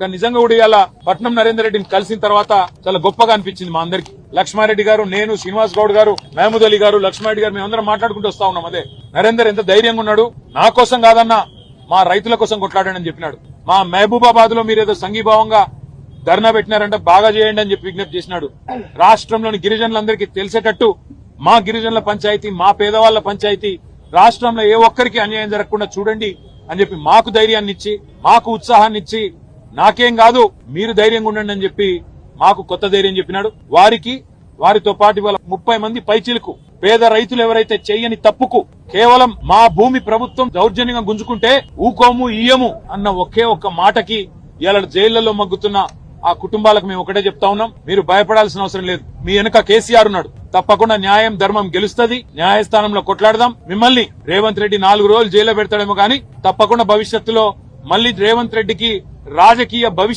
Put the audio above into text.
కానీ నిజంగా కూడా ఇవాళ పట్నం నరేందర్ రెడ్డిని కలిసిన తర్వాత చాలా గొప్పగా అనిపించింది మా అందరికి. లక్ష్మారెడ్డి గారు నేను శ్రీనివాస్ గౌడ్ గారు మహమూద్ అలీ గారు లక్ష్మారెడ్డి గారు మేమందరం మాట్లాడుకుంటూ వస్తా ఉన్నాం అదే. నరేందర్ ఎంత ధైర్యంగా ఉన్నాడు? నా కోసం కాదన్నా మా రైతుల కోసం కొట్లాడాడని చెప్పినాడు. మా మహబూబాబాద్లో మీరేదో సంఘీభావంగా ధర్నా పెట్టినారంటే బాగా చేయండి అని చెప్పి విజ్ఞప్తి చేసినాడు. రాష్ట్రంలోని గిరిజనులందరికీ తెలిసేటట్టు మా గిరిజనుల పంచాయతీ మా పేదవాళ్ళ పంచాయతీ రాష్ట్రంలో ఏ ఒక్కరికి అన్యాయం జరగకుండా చూడండి అని చెప్పి మాకు ధైర్యాన్ని ఇచ్చి మాకు ఉత్సాహాన్ని ఇచ్చి నాకేం కాదు మీరు ధైర్యంగా ఉండండి అని చెప్పి మాకు కొత్త ధైర్యం చెప్పినాడు. వారికి వారితో పాటు ఇవాళ ముప్పై మంది పైచిలకు పేద రైతులు ఎవరైతే చెయ్యని తప్పుకు కేవలం మా భూమి ప్రభుత్వం దౌర్జన్యంగా గుంజుకుంటే ఊకోము ఇయ్యము అన్న ఒకే ఒక్క మాటకి ఇవాళ జైళ్ళలో మగ్గుతున్న ఆ కుటుంబాలకు మేము ఒకటే చెప్తా ఉన్నాం. మీరు భయపడాల్సిన అవసరం లేదు. మీ వెనుక కేసీఆర్ ఉన్నాడు. తప్పకుండా న్యాయం ధర్మం గెలుస్తుంది. న్యాయస్థానంలో కొట్లాడదాం. మిమ్మల్ని రేవంత్ రెడ్డి నాలుగు రోజులు జైల్లో పెడతాడేమో కానీ తప్పకుండా భవిష్యత్తులో మళ్ళీ రేవంత్ రెడ్డికి రాజకీయ భవిష్యత్